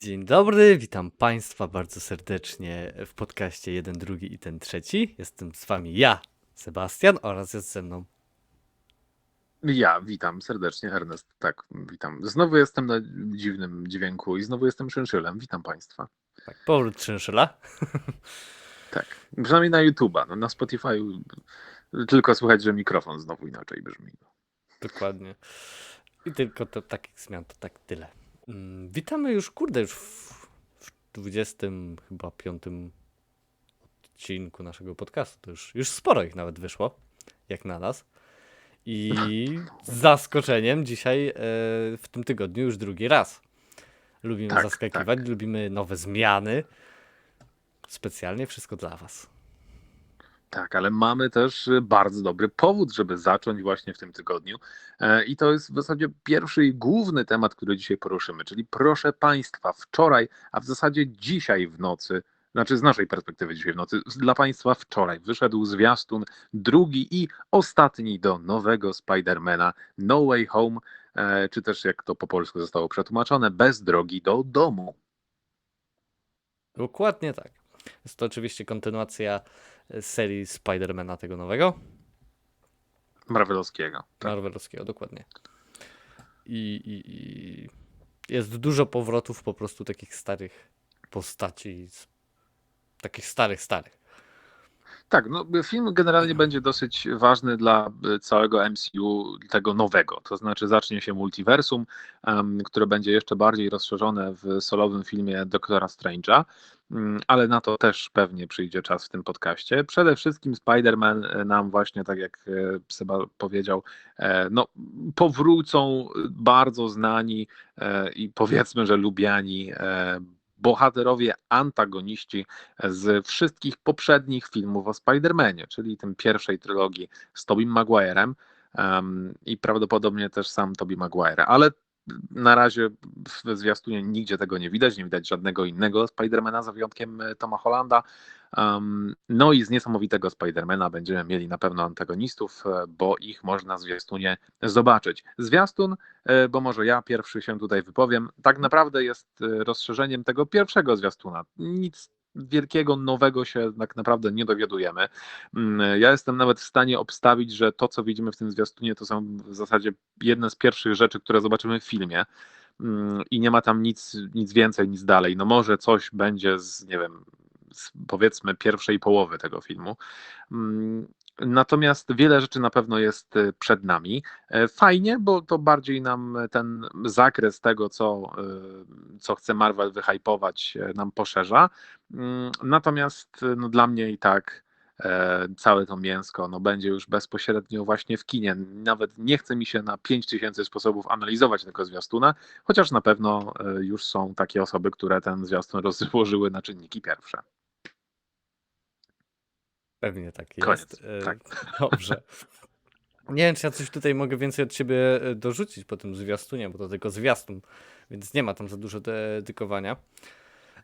Dzień dobry, witam Państwa bardzo serdecznie w podcaście jeden, drugi i ten trzeci. Jestem z Wami ja, Sebastian, oraz jest ze mną. Ja witam serdecznie, Ernest. Tak, witam. Znowu jestem na dziwnym dźwięku i znowu jestem szynszylem. Witam Państwa. Tak, powrót Szynszela. Tak, przynajmniej na YouTube'a. No, na Spotify tylko słychać, że mikrofon znowu inaczej brzmi. Dokładnie. I tylko to takich zmian to tak tyle. Mm, Witamy już, kurde, już w, w 20 chyba piątym odcinku naszego podcastu. To już, już sporo ich nawet wyszło, jak na nas. I z zaskoczeniem dzisiaj e, w tym tygodniu już drugi raz. Lubimy Tak, zaskakiwać, lubimy nowe zmiany. Specjalnie wszystko dla Was. Tak, ale mamy też bardzo dobry powód, żeby zacząć właśnie w tym tygodniu. E, I to jest w zasadzie pierwszy i główny temat, który dzisiaj poruszymy. Czyli proszę Państwa, wczoraj, a w zasadzie dzisiaj w nocy, znaczy z naszej perspektywy dzisiaj w nocy, dla Państwa wczoraj wyszedł zwiastun drugi i ostatni do nowego Spidermana No Way Home, e, czy też jak to po polsku zostało przetłumaczone, bez drogi do domu. Dokładnie tak. Jest to oczywiście kontynuacja e, serii Spidermana tego nowego. Marvelowskiego. Tak. Marvelowskiego, dokładnie. I, i, I jest dużo powrotów po prostu takich starych postaci, z- takich starych, starych. Tak, no film generalnie będzie dosyć ważny dla y, całego MCU, tego nowego. To znaczy zacznie się multiversum, em, które będzie jeszcze bardziej rozszerzone w solowym filmie Doktora Strange'a, ale na to też pewnie przyjdzie czas w tym podcaście. Przede wszystkim Spider-Man e, nam właśnie, tak jak e, Seba powiedział, e, no, powrócą bardzo znani i powiedzmy, że lubiani bohaterowie, antagoniści z wszystkich poprzednich filmów o Spider-Manie, czyli tym pierwszej trylogii z Tobim Maguirem i prawdopodobnie też sam Tobey Maguire, ale na razie w zwiastunie nigdzie tego nie widać, nie widać żadnego innego Spidermana za wyjątkiem e, Toma Hollanda. No i z niesamowitego Spidermana będziemy mieli na pewno antagonistów, e, bo ich można w zwiastunie zobaczyć. Zwiastun, e, bo może ja pierwszy się tutaj wypowiem, tak naprawdę jest rozszerzeniem tego pierwszego zwiastuna. Nic wielkiego, nowego się tak naprawdę nie dowiadujemy. Mm, Ja jestem nawet w stanie obstawić, że to, co widzimy w tym zwiastunie, to są w zasadzie jedne z pierwszych rzeczy, które zobaczymy w filmie. Mm, I nie ma tam nic, nic więcej, nic dalej. No może coś będzie z, nie wiem, z powiedzmy pierwszej połowy tego filmu. Natomiast wiele rzeczy na pewno jest y, przed nami. E, Fajnie, bo to bardziej nam ten zakres tego, co, y, co chce Marvel wyhypować, e, nam poszerza. Mm, Natomiast y, no, dla mnie i tak e, całe to mięsko no, będzie już bezpośrednio właśnie w kinie. Nawet nie chce mi się na 5000 sposobów analizować tego zwiastuna, chociaż na pewno już są takie osoby, które ten zwiastun rozłożyły na czynniki pierwsze. Pewnie tak Koniec, jest. E, tak. Dobrze. Nie wiem, czy ja coś tutaj mogę więcej od ciebie e, dorzucić po tym zwiastunie, bo to tylko zwiastun, więc nie ma tam za dużo dedykowania.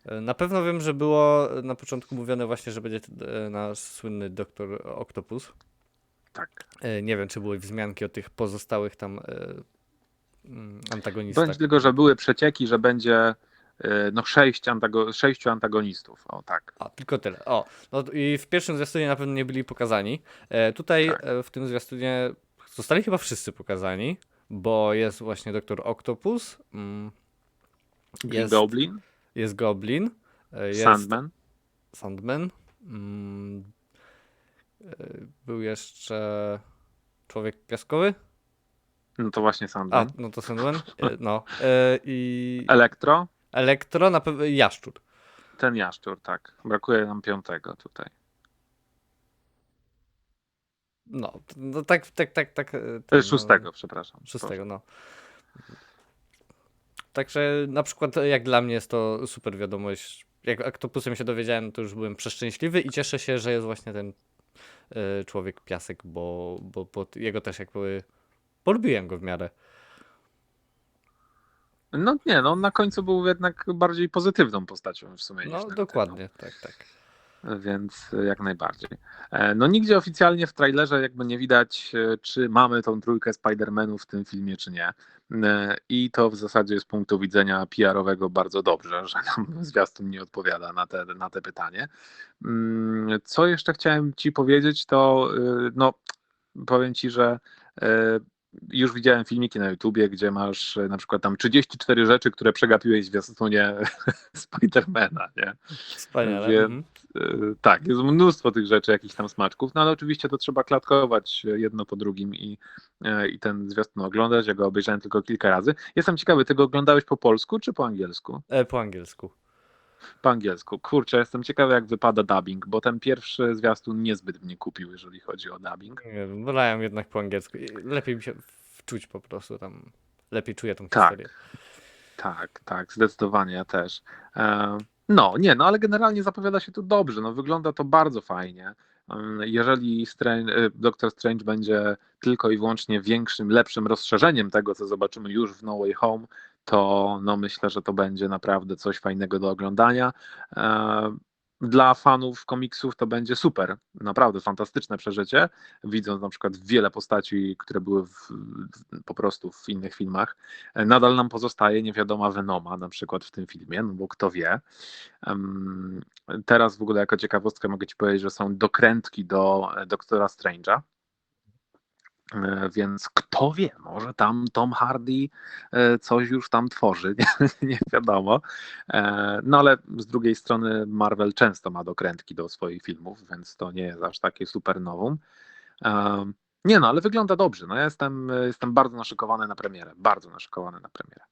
E, Na pewno wiem, że było na początku mówione właśnie, że będzie e, nasz słynny doktor Octopus. Tak. E, Nie wiem, czy były wzmianki o tych pozostałych tam e, mm, antagonistach. Będzie tylko, że były przecieki, że będzie e, no, sześć antago- sześciu antagonistów. O tak. A, tylko tyle. O, no i w pierwszym zwiastunie na pewno nie byli pokazani. E, tutaj Tak. e, w tym zwiastunie zostali chyba wszyscy pokazani, bo jest właśnie doktor Octopus, mm, jest, Goblin, jest Goblin, e, jest Sandman. Sandman, mm, e, był jeszcze Człowiek Piaskowy, No to właśnie a, Sandman. no to Sandman, e, no, e, i Elektro, Elektro, na pewno Jaszczur. ten jaszczur, tak. Brakuje nam piątego tutaj. No, no tak, tak, tak, tak. e, ten, no, Szóstego, przepraszam. Szóstego, no. Także na przykład jak dla mnie jest to super wiadomość. Jak Octopusem się dowiedziałem, to już byłem przeszczęśliwy i cieszę się, że jest właśnie ten e, człowiek piasek, bo, bo, bo jego też jakby polubiłem go w miarę. No nie, no na końcu był jednak bardziej pozytywną postacią w sumie. No ten- dokładnie, tak, tak. Więc jak najbardziej. E, No nigdzie oficjalnie w trailerze jakby nie widać, e, czy mamy tą trójkę Spider-Manów w tym filmie, czy nie. E, I to w zasadzie z punktu widzenia PR-owego bardzo dobrze, że nam zwiastun nie odpowiada na te, na te pytanie. Mm, Co jeszcze chciałem Ci powiedzieć, to no, powiem Ci, że e, już widziałem filmiki na YouTubie, gdzie masz e, na przykład tam 34 rzeczy, które przegapiłeś w zwiastunie Spidermana, nie? Wspaniale. Wie- Mhm. E, Tak, jest mnóstwo tych rzeczy, jakichś tam smaczków, no ale oczywiście to trzeba klatkować jedno po drugim i, e, i ten zwiastun oglądać. Ja go obejrzałem tylko kilka razy. Jestem ciekawy, ty go oglądałeś po polsku czy po angielsku? E, po angielsku. Po angielsku. Kurczę, jestem ciekawy, jak wypada dubbing, bo ten pierwszy zwiastun niezbyt mnie kupił, jeżeli chodzi o dubbing. Nie wiem, wolałem jednak po angielsku. Lepiej mi się wczuć po prostu tam. Lepiej czuję tą Tak. historię. Tak, tak, zdecydowanie ja też. E, No, nie, no ale generalnie zapowiada się tu dobrze. No, wygląda to bardzo fajnie. Mm, Jeżeli Strange, e, Doctor Strange będzie tylko i wyłącznie większym, lepszym rozszerzeniem tego, co zobaczymy już w No Way Home, to no myślę, że to będzie naprawdę coś fajnego do oglądania. E, Dla fanów komiksów to będzie super, naprawdę fantastyczne przeżycie, widząc na przykład wiele postaci, które były w, po prostu w innych filmach. Nadal nam pozostaje niewiadoma Venoma na przykład w tym filmie, no bo kto wie. Teraz w ogóle jako ciekawostkę mogę Ci powiedzieć, że są dokrętki do e, Doktora Strange'a. E, Więc kto wie, może tam Tom Hardy e, coś już tam tworzy, nie, nie wiadomo. E, No ale z drugiej strony Marvel często ma dokrętki do swoich filmów, więc to nie jest aż takie super nowum. Nie no, ale wygląda dobrze. No ja jestem, jestem bardzo naszykowany na premierę, bardzo naszykowany na premierę.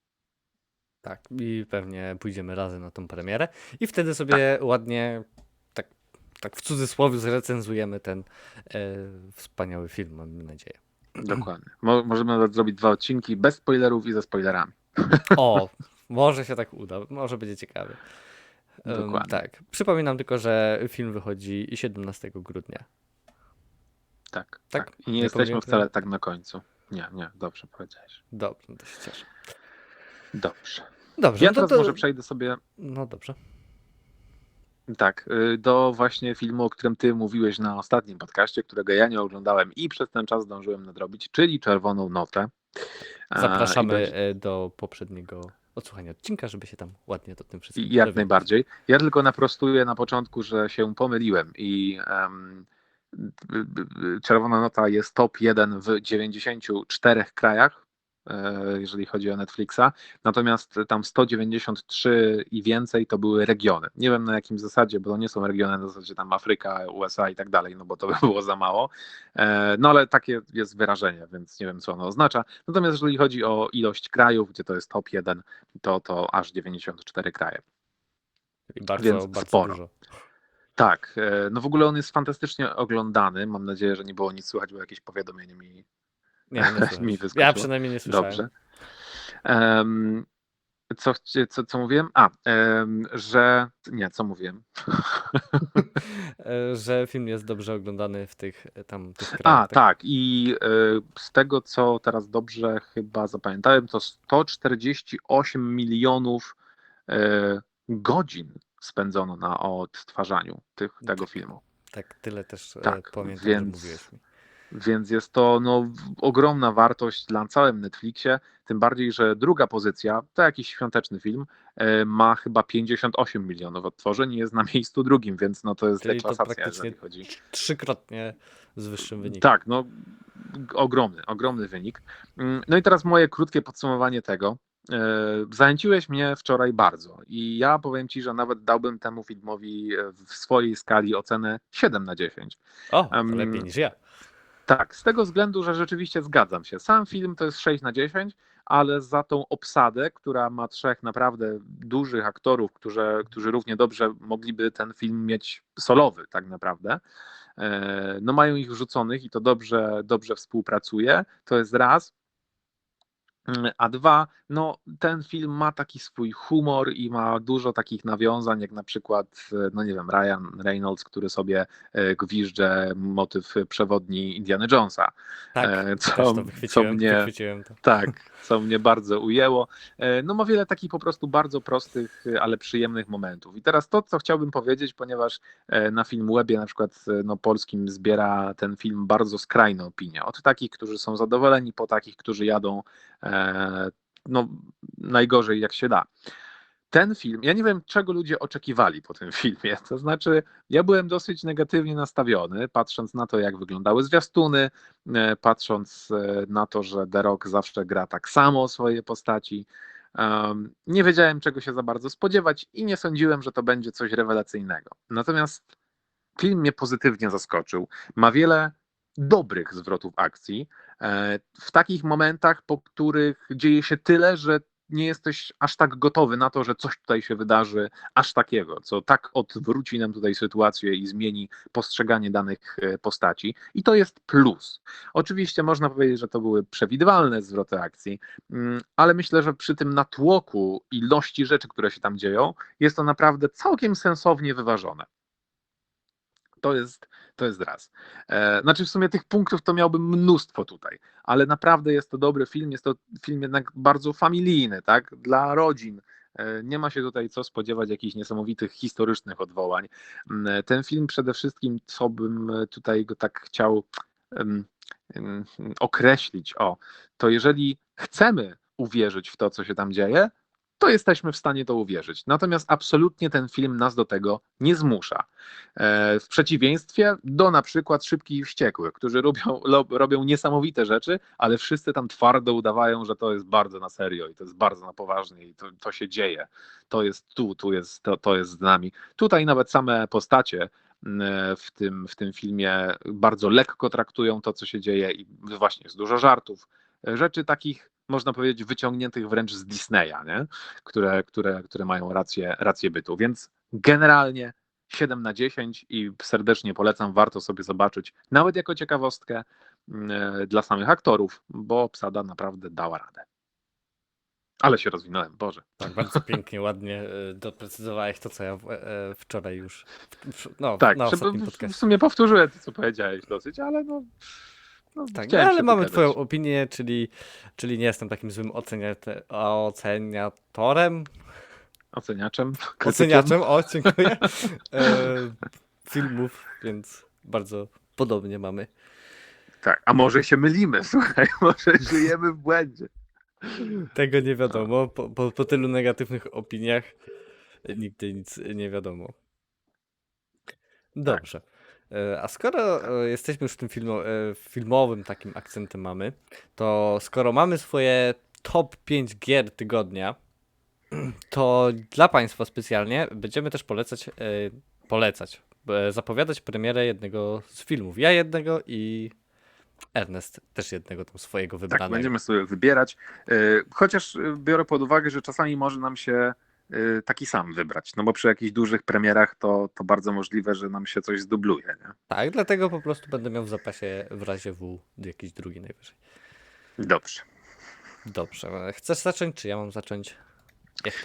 Tak, i pewnie pójdziemy razem na tą premierę i wtedy sobie ładnie, tak, w cudzysłowie zrecenzujemy ten e, wspaniały film, mam nadzieję. Dokładnie. Mo- możemy nawet zrobić dwa odcinki bez spoilerów i ze spoilerami. O, może się tak uda, może będzie ciekawy. Dokładnie. tak, przypominam tylko, że film wychodzi 17 grudnia. Tak, Tak? tak. I nie, Nie jesteśmy powiem- wcale tak na końcu. Nie, nie, dobrze powiedziałeś. Dobrze, to się cieszę. Dobrze. Dobrze, Ja no to, teraz to... może przejdę sobie No dobrze. Tak, y, do właśnie filmu, o którym ty mówiłeś na ostatnim podcaście, którego ja nie oglądałem i przez ten czas zdążyłem nadrobić, czyli Czerwoną Notę. Zapraszamy e, do poprzedniego odsłuchania odcinka, żeby się tam ładnie do tym wszystkim Jak dowiedzieć. najbardziej. Ja tylko naprostuję na początku, że się pomyliłem i b- Czerwona Nota jest top 1 w 94 krajach, jeżeli chodzi o Netflixa, natomiast tam 193 i więcej to były regiony. Nie wiem na jakim zasadzie, bo to nie są regiony na zasadzie tam Afryka, USA i tak dalej, no bo to by było za mało. E, No ale takie jest wyrażenie, więc nie wiem co ono oznacza. Natomiast jeżeli chodzi o ilość krajów, gdzie to jest top 1, to to aż 94 kraje. I bardzo, Więc bardzo sporo. dużo. Tak, e, no w ogóle on jest fantastycznie oglądany. Mam nadzieję, że nie było nic słychać, bo jakieś powiadomienie mi Nie, nie Mi wyskoczyło. Ja przynajmniej nie słyszałem. dobrze. Em, co, co, co mówiłem? A, em, że. Nie, co mówiłem? Że film jest dobrze oglądany w tych tam tych A, krajach. tak. I e, z tego, co teraz dobrze chyba zapamiętałem, to 148 milionów e, godzin spędzono na odtwarzaniu tych, tego filmu. Tak, tyle też e, Tak, pamiętam, więc- że mówiłeś mi. Więc jest to no, ogromna wartość dla całym Netflixie, tym bardziej, że druga pozycja, to jakiś świąteczny film, e, ma chyba 58 milionów odtworzeń i jest na miejscu drugim, więc no to jest Czyli to deklasacja, praktycznie chodzi. Trzykrotnie z wyższym wynikiem. Tak, no ogromny, ogromny wynik. Mm, No i teraz moje krótkie podsumowanie tego. E, Zachęciłeś mnie wczoraj bardzo i ja powiem Ci, że nawet dałbym temu filmowi e, w swojej skali ocenę 7 na 10. O, lepiej niż ja. Tak, z tego względu, że rzeczywiście zgadzam się. Sam film to jest 6 na 10, ale za tą obsadę, która ma trzech naprawdę dużych aktorów, którzy, którzy równie dobrze mogliby ten film mieć solowy tak naprawdę, e, no mają ich wrzuconych i to dobrze, dobrze współpracuje. To jest raz. Mm, A dwa, no ten film ma taki swój humor i ma dużo takich nawiązań, jak na przykład, e, no nie wiem, Ryan Reynolds, który sobie e, gwizdże motyw przewodni Indiana Jonesa. Tak, e, co, co mnie, tak, co mnie bardzo ujęło. No ma wiele takich po prostu bardzo prostych, ale przyjemnych momentów. I teraz to, co chciałbym powiedzieć, ponieważ na Filmwebie na przykład no, polskim zbiera ten film bardzo skrajne opinie. Od takich, którzy są zadowoleni, po takich, którzy jadą no, najgorzej jak się da. Ten film, ja nie wiem, czego ludzie oczekiwali po tym filmie. To znaczy, ja byłem dosyć negatywnie nastawiony, patrząc na to, jak wyglądały zwiastuny, e, patrząc e, na to, że The Rock zawsze gra tak samo swoje postaci. Nie wiedziałem, czego się za bardzo spodziewać i nie sądziłem, że to będzie coś rewelacyjnego. Natomiast film mnie pozytywnie zaskoczył. Ma wiele dobrych zwrotów akcji. E, W takich momentach, po których dzieje się tyle, że nie jesteś aż tak gotowy na to, że coś tutaj się wydarzy, aż takiego, co tak odwróci nam tutaj sytuację i zmieni postrzeganie danych e, postaci. I to jest plus. Oczywiście można powiedzieć, że to były przewidywalne zwroty akcji, mm, ale myślę, że przy tym natłoku ilości rzeczy, które się tam dzieją, jest to naprawdę całkiem sensownie wyważone. To jest, to jest raz. E, Znaczy, w sumie tych punktów to miałbym mnóstwo tutaj, ale naprawdę jest to dobry film. Jest to film jednak bardzo familijny, tak? Dla rodzin. E, Nie ma się tutaj co spodziewać jakichś niesamowitych historycznych odwołań. Mm, Ten film przede wszystkim, co bym tutaj go tak chciał określić, o, to jeżeli chcemy uwierzyć w to, co się tam dzieje, to jesteśmy w stanie to uwierzyć. Natomiast absolutnie ten film nas do tego nie zmusza. E, W przeciwieństwie do na przykład Szybkich i Wściekłych, którzy robią, robią niesamowite rzeczy, ale wszyscy tam twardo udawają, że to jest bardzo na serio i to jest bardzo na poważnie i to, to się dzieje. To jest tu, tu jest, to, to jest z nami. Tutaj nawet same postacie m, w tym, w tym filmie bardzo lekko traktują to, co się dzieje i właśnie jest dużo żartów, rzeczy takich można powiedzieć, wyciągniętych wręcz z Disneya, nie? Które, które, które mają rację, rację bytu. Więc generalnie 7 na 10 i serdecznie polecam, warto sobie zobaczyć, nawet jako ciekawostkę mm, dla samych aktorów, bo obsada naprawdę dała radę. Ale się rozwinąłem, Boże. Tak, bardzo pięknie, ładnie e, doprecyzowałeś to, co ja e, wczoraj już. No, Tak, na w, w sumie powtórzyłem to, co powiedziałeś dosyć, ale no... no Tak, no, ale mamy. Twoją opinię, czyli, czyli nie jestem takim złym oceniate- oceniatorem. Oceniaczem, krytykiem. Oceniaczem, o, dziękuję. E, filmów, więc bardzo podobnie mamy. Tak, a może się mylimy, słuchaj, może żyjemy w błędzie. Tego nie wiadomo. Po, po, po tylu negatywnych opiniach nigdy nic nie wiadomo. Dobrze. E, A skoro e, jesteśmy już w tym e, filmowym takim akcentem mamy, to skoro mamy swoje top 5 gier tygodnia, to dla Państwa specjalnie będziemy też polecać, polecać, zapowiadać premierę jednego z filmów. Ja jednego i Ernest też jednego tam swojego Tak, wybranego. będziemy sobie wybierać. Chociaż biorę pod uwagę, że czasami może nam się taki sam wybrać. No bo przy jakichś dużych premierach to, to bardzo możliwe, że nam się coś zdubluje. Nie? Tak, dlatego po prostu będę miał w zapasie w razie W jakiś drugi najwyżej. Dobrze. Dobrze. Chcesz zacząć, czy ja mam zacząć?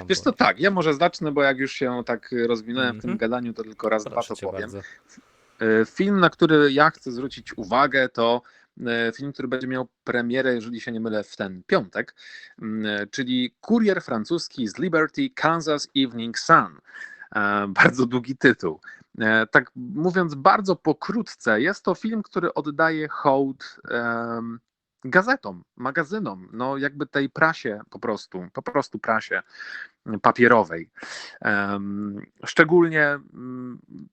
Wiesz było? tak, ja może zacznę, bo jak już się tak rozwinąłem w tym Mhm. gadaniu, to tylko raz, dwa Proszę to cię powiem. bardzo. E, Film, na który ja chcę zwrócić uwagę, to film, który będzie miał premierę, jeżeli się nie mylę, w ten piątek, e, czyli Kurier francuski z Liberty, Kansas Evening Sun. E, Bardzo długi tytuł. E, Tak mówiąc bardzo pokrótce, jest to film, który oddaje hołd gazetom, magazynom, no jakby tej prasie po prostu, po prostu prasie papierowej. Szczególnie,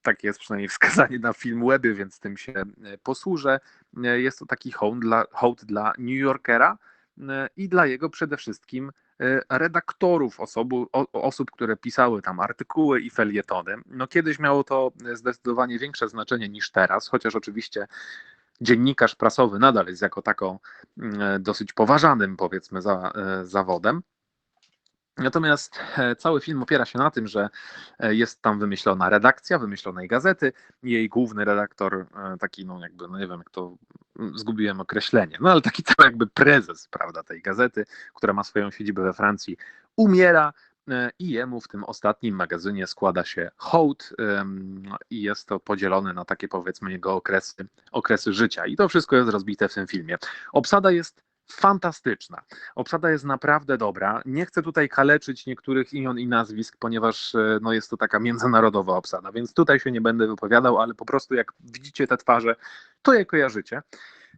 mm, tak jest przynajmniej wskazanie na film Weby, więc tym się e, posłużę. E, Jest to taki hołd dla, hołd dla New Yorkera e, i dla jego przede wszystkim redaktorów, osobu, osób, które pisały tam artykuły i felietony. No kiedyś miało to zdecydowanie większe znaczenie niż teraz, chociaż oczywiście dziennikarz prasowy nadal jest jako taką dosyć poważanym, powiedzmy, za, zawodem. Natomiast e, cały film opiera się na tym, że e, jest tam wymyślona redakcja wymyślonej gazety. Jej główny redaktor, e, taki, no jakby, no nie wiem, jak to zgubiłem określenie, no ale taki cały jakby prezes, prawda, tej gazety, która ma swoją siedzibę we Francji, umiera i jemu w tym ostatnim magazynie składa się hołd i jest to podzielone na takie powiedzmy jego okresy, okresy życia. I to wszystko jest rozbite w tym filmie. Obsada jest fantastyczna. Obsada jest naprawdę dobra. Nie chcę tutaj kaleczyć niektórych imion i nazwisk, ponieważ e, no, jest to taka międzynarodowa obsada, więc tutaj się nie będę wypowiadał, ale po prostu jak widzicie te twarze, to je kojarzycie.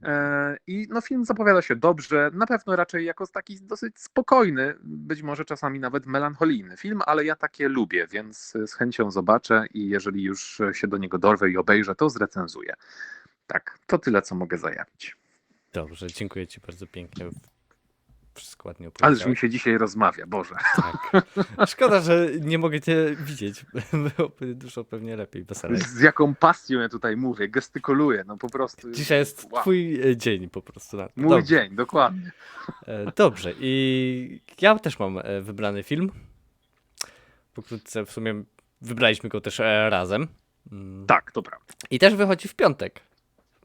E, I no, film zapowiada się dobrze, na pewno raczej jako taki dosyć spokojny, być może czasami nawet melancholijny film, ale ja takie lubię, więc z chęcią zobaczę i jeżeli już się do niego dorwę i obejrzę, to zrecenzuję. Tak, to tyle, co mogę zajawić. Dobrze, dziękuję Ci bardzo pięknie. Wszystko ładnie Ależ opowiedziałeś. mi się dzisiaj rozmawia, Boże. Tak. Szkoda, że nie mogę Cię widzieć. Byłoby dużo pewnie lepiej, weselej. Z jaką pasją ja tutaj mówię, gestykuluję, no po prostu. Dzisiaj jest Wow. Twój e, dzień po prostu. Mój Dobrze. dzień, dokładnie. E, Dobrze, i ja też mam e, wybrany film. Pokrótce w sumie wybraliśmy go też razem. Mm. Tak, to prawda. I też wychodzi w piątek.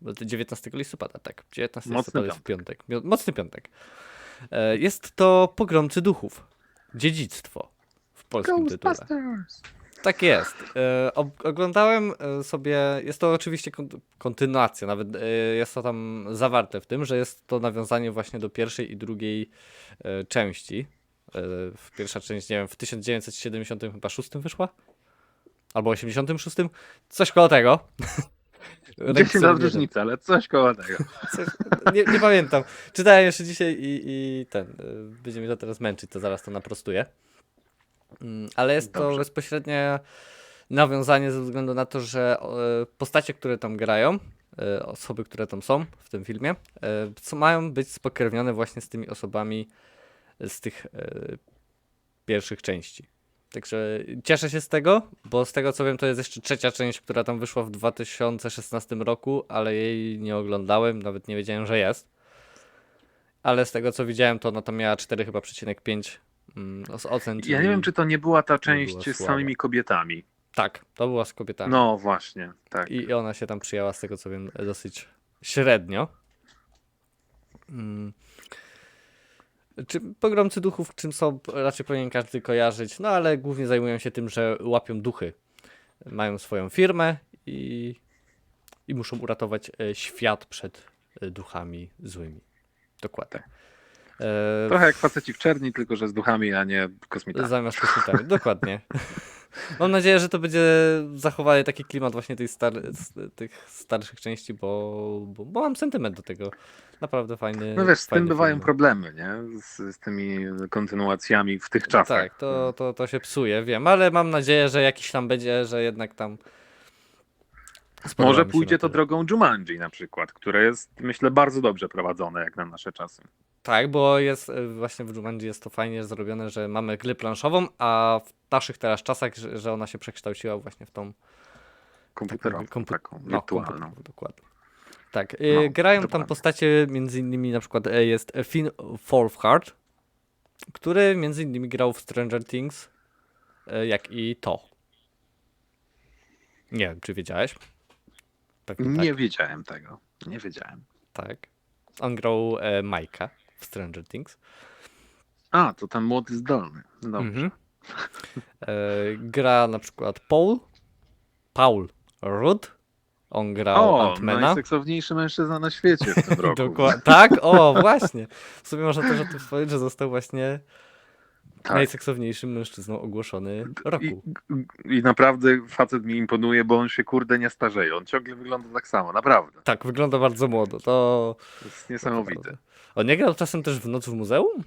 Bo to 19 listopada, tak. 19 Mocny listopada jest w piątek. Mocny piątek. E, Jest to Pogromcy Duchów. Dziedzictwo w polskim tytule. Tak jest. E, oglądałem e, sobie, jest to oczywiście kon- kontynuacja, nawet jest to tam zawarte w tym, że jest to nawiązanie właśnie do pierwszej i drugiej części. W pierwsza część, nie wiem, w 1976 wyszła? Albo 86? Coś koło tego. 10 Regisser lat różnicy, ale coś koło tego. Coś, nie, nie pamiętam. Czytałem jeszcze dzisiaj i, i ten. y, Będzie mnie to teraz męczyć, to zaraz to naprostuję. Mm, Ale jest to Dobrze. bezpośrednie nawiązanie ze względu na to, że postacie, które tam grają, e, osoby, które tam są w tym filmie, co mają być spokrewnione właśnie z tymi osobami z tych pierwszych części. Także cieszę się z tego, bo z tego co wiem, to jest jeszcze trzecia część, która tam wyszła w 2016 roku, ale jej nie oglądałem, nawet nie wiedziałem, że jest. Ale z tego co widziałem, to ona tam miała 4 chyba przecinek 5 mm, z ocen. Ja nie wiem, czy to nie była ta część z samymi kobietami. Tak, to była z kobietami. No właśnie, tak. I ona się tam przyjęła, z tego co wiem, dosyć średnio. Mm. Czy pogromcy duchów, czym są, raczej powinien każdy kojarzyć, no ale głównie zajmują się tym, że łapią duchy. Mają swoją firmę i, i muszą uratować e, świat przed e, duchami złymi. Dokładnie. E, Trochę jak faceci w czerni, tylko że z duchami, a nie kosmitami. Zamiast kosmitami, dokładnie. Mam nadzieję, że to będzie zachowanie taki klimat właśnie tej star tych starszych części, bo, bo, bo mam sentyment do tego. Naprawdę fajny. No wiesz, z tym bywają problemy, nie? Z, z tymi kontynuacjami w tych czasach. Tak, to, to, to się psuje, wiem, ale mam nadzieję, że jakiś tam będzie, że jednak tam. spodoba Może pójdzie to drogą Jumanji na przykład, które jest, myślę, bardzo dobrze prowadzone jak na nasze czasy. Tak, bo jest e, właśnie w Jumanji jest to fajnie zrobione, że mamy grę planszową, a w naszych teraz czasach, że, że ona się przekształciła właśnie w tą Komputerową, kompu- taką no, wirtualną. komputerową, dokładnie. Tak, y, No, grają tam dokładnie. postacie, między innymi na przykład e, jest Finn Wolfhard, który między innymi grał w Stranger Things, e, jak i to. Nie wiem, czy wiedziałeś? Pewnie Nie tak. wiedziałem tego. Nie wiedziałem. tak. On grał e, Majka w Stranger Things. A, to ten młody zdolny. Dobrze. Mhm. E, gra na przykład Paul, Paul Rudd. On grał O, Antmana. najseksowniejszy mężczyzna na świecie w tym roku. Dokładnie. Tak, o, właśnie. W sumie można też o tym wspomnieć, że został właśnie Tak. najseksowniejszym mężczyzną ogłoszony I, roku. I naprawdę facet mi imponuje, bo on się kurde nie starzeje. On ciągle wygląda tak samo, naprawdę. Tak, wygląda bardzo młodo. To. To jest niesamowite. naprawdę. On nie grał czasem też w Noc w Muzeum?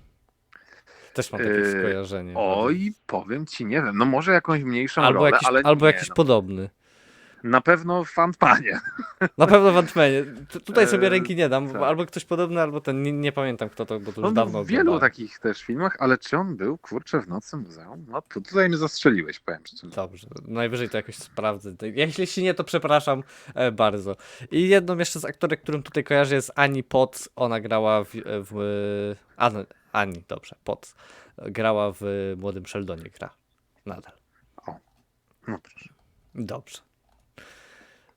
Też mam takie Yy, skojarzenie. Oj, powiem ci, nie wiem, no może jakąś mniejszą albo rolę, jakiś, albo nie, jakiś no. podobny. Na pewno w Ant-Manie. Na pewno w Ant-Manie. Tu- Tutaj sobie Eee, ręki nie dam. tak. Albo ktoś podobny, albo ten. Nie, nie pamiętam kto to, bo to już On dawno był w wielu oglądałem. takich też filmach, ale czy on był, kurczę, w Nocy Muzeum? No to tutaj mnie zastrzeliłeś, powiem szczerze. Dobrze, najwyżej to jakoś sprawdzę. Jeśli nie, to przepraszam e, bardzo. I jedną jeszcze z aktorek, którym tutaj kojarzę jest Ani Potts. Ona grała w... w Ani, Ani, dobrze, Potts. Grała w Młodym Sheldonie, gra. Nadal. No proszę. Dobrze.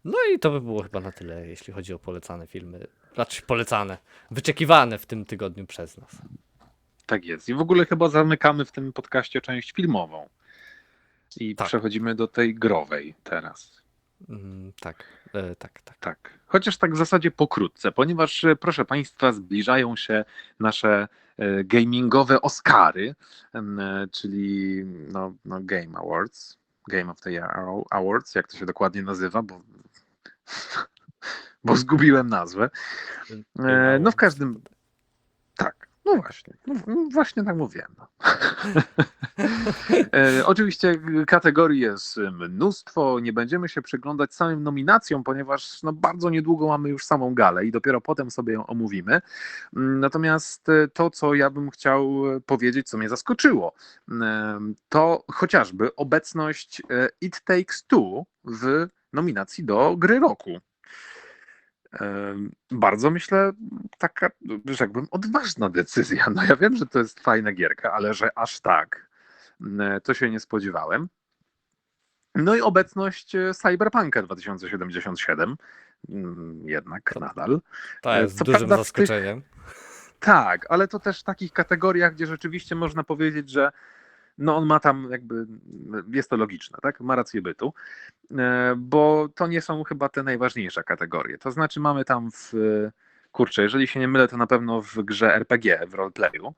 No i to by było chyba na tyle, jeśli chodzi o polecane filmy. Znaczy polecane, wyczekiwane w tym tygodniu przez nas. Tak jest. I w ogóle chyba zamykamy w tym podcaście część filmową. I Tak. przechodzimy do tej growej teraz. Mm, tak, e, tak, tak. Tak. Chociaż tak w zasadzie pokrótce, ponieważ e, proszę Państwa, zbliżają się nasze e, gamingowe Oscary, e, czyli no, no Game Awards. Game of the Year Awards, jak to się dokładnie nazywa, bo bo zgubiłem nazwę. E, no w każdym, tak, no właśnie, no, no właśnie tak mówiłem. No. e, oczywiście kategorii jest mnóstwo, nie będziemy się przyglądać samym nominacjom, ponieważ no, bardzo niedługo mamy już samą galę i dopiero potem sobie ją omówimy. Mm, Natomiast e, to, co ja bym chciał powiedzieć, co mnie zaskoczyło, to chociażby obecność It Takes Two w nominacji do gry roku. Bardzo myślę, taka, rzekłbym, odważna decyzja. No ja wiem, że to jest fajna gierka, ale że aż tak, to się nie spodziewałem. No i obecność e, Cyberpunka 2077, mm, jednak To- nadal. To E, jest co dużym prawda w tych- zaskoczeniem. Tak, ale to też w takich kategoriach, gdzie rzeczywiście można powiedzieć, że no on ma tam jakby, jest to logiczne, tak? Ma rację bytu, E, bo to nie są chyba te najważniejsze kategorie. To znaczy mamy tam w, kurczę, jeżeli się nie mylę, to na pewno w grze RPG, w roleplayu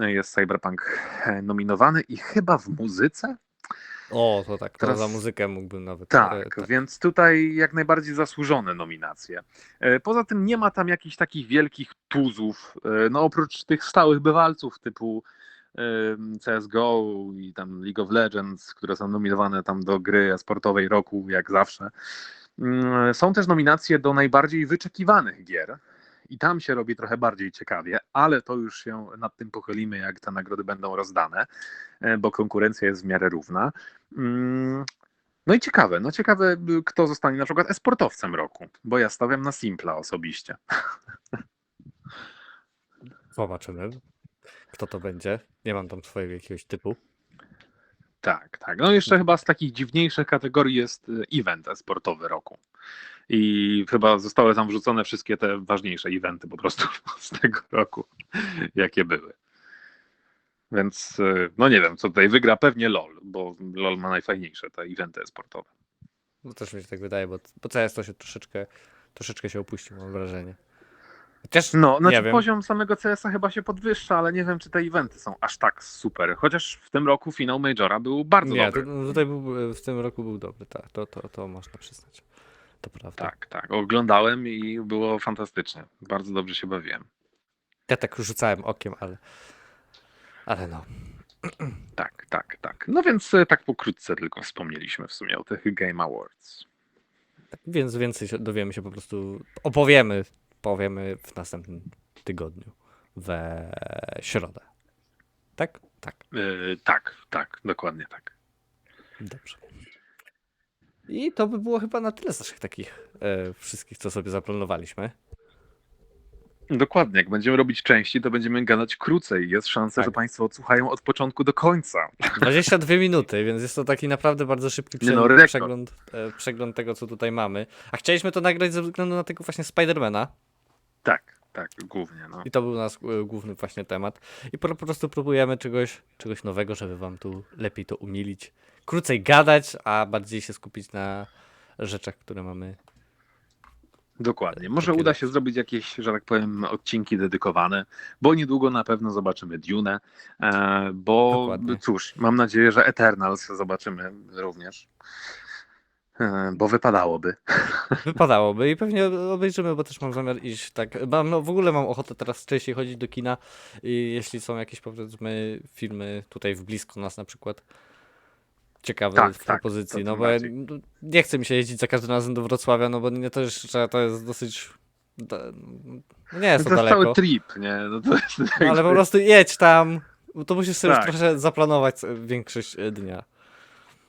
e, jest Cyberpunk e, nominowany i chyba w muzyce? O, to tak, to Teraz- za muzykę mógłbym nawet. Tak, e, więc tutaj jak najbardziej zasłużone nominacje. Poza tym nie ma tam jakichś takich wielkich tuzów, no oprócz tych stałych bywalców typu CSGO i tam League of Legends, które są nominowane tam do gry sportowej roku, jak zawsze. Mm, Są też nominacje do najbardziej wyczekiwanych gier. I tam się robi trochę bardziej ciekawie, ale to już się nad tym pochylimy, jak te nagrody będą rozdane, e, bo konkurencja jest w miarę równa. Mm, no i ciekawe, no ciekawe, y, kto zostanie na przykład esportowcem roku, bo ja stawiam na Simpla osobiście. Zobaczymy, kto to będzie. Nie mam tam swojego jakiegoś typu. Tak, tak. No jeszcze chyba z takich dziwniejszych kategorii jest y, event esportowy roku. I chyba zostały tam wrzucone wszystkie te ważniejsze eventy po prostu z tego roku, jakie były. Więc y, no nie wiem, co tutaj wygra pewnie LOL, bo LOL ma najfajniejsze te eventy esportowe. No też mi się tak wydaje, bo, bo CS to się troszeczkę, troszeczkę się opuścił, mam wrażenie. Chociaż No, znaczy wiem. poziom samego CS-a chyba się podwyższa, ale nie wiem, czy te eventy są aż tak super. Chociaż w tym roku finał Majora był bardzo nie, dobry. to, no tutaj był, w tym roku był dobry, tak, to, to, to można przyznać. To prawda. Tak, tak. Oglądałem i było fantastycznie. Bardzo dobrze się bawiłem. Ja tak rzucałem okiem, ale, ale no. Tak, tak, tak. No więc e, tak pokrótce tylko wspomnieliśmy w sumie o tych Game Awards. Więc więcej dowiemy się po prostu, opowiemy, powiemy w następnym tygodniu, we środę. Tak? Tak, Yy, tak, tak, dokładnie tak. dobrze. I to by było chyba na tyle z naszych takich e, wszystkich, co sobie zaplanowaliśmy. Dokładnie, jak będziemy robić części, to będziemy gadać krócej. Jest szansa, Tak. że Państwo odsłuchają od początku do końca. 22 minuty, więc jest to taki naprawdę bardzo szybki no, prze- rekord. przegląd, e, przegląd tego, co tutaj mamy. A chcieliśmy to nagrać ze względu na tego właśnie Spidermana. Tak, tak, głównie. No. I to był nasz e, główny właśnie temat. I po, po prostu próbujemy czegoś, czegoś nowego, żeby wam tu lepiej to umilić. Krócej gadać, a bardziej się skupić na rzeczach, które mamy. Dokładnie. Może Takie uda lepsze. się zrobić jakieś, że tak powiem, odcinki dedykowane, bo niedługo na pewno zobaczymy Dune, e, bo Dokładnie. cóż, mam nadzieję, że Eternals zobaczymy również, bo wypadałoby. Wypadałoby i pewnie obejrzymy, bo też mam zamiar iść tak. Mam, no, w ogóle mam ochotę teraz częściej chodzić do kina. I jeśli są jakieś powiedzmy filmy tutaj w blisko nas na przykład. Ciekawe Tak, w tak, propozycji. no bo ja, no, nie chce mi się jeździć za każdym razem do Wrocławia, no bo nie też, że to jest dosyć. no nie jest To to, jest daleko. cały trip, nie? No to jest No, ale po prostu jedź tam. bo To musisz sobie Tak. już trochę zaplanować większość dnia.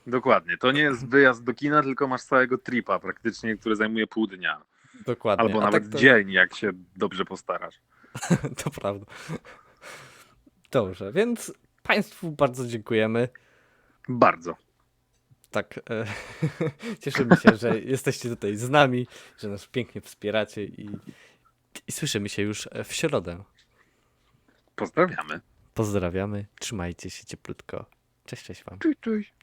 Dokładnie. To nie jest wyjazd do kina, tylko masz całego tripa praktycznie, który zajmuje pół dnia. Dokładnie. Albo A nawet tak to- dzień, jak się dobrze postarasz. To prawda. Dobrze, więc Państwu bardzo dziękujemy. Bardzo. Tak, e, cieszymy się, że jesteście tutaj z nami, że nas pięknie wspieracie i, i słyszymy się już w środę. Pozdrawiamy. Pozdrawiamy, trzymajcie się cieplutko. Cześć, cześć Wam. Cześć, cześć.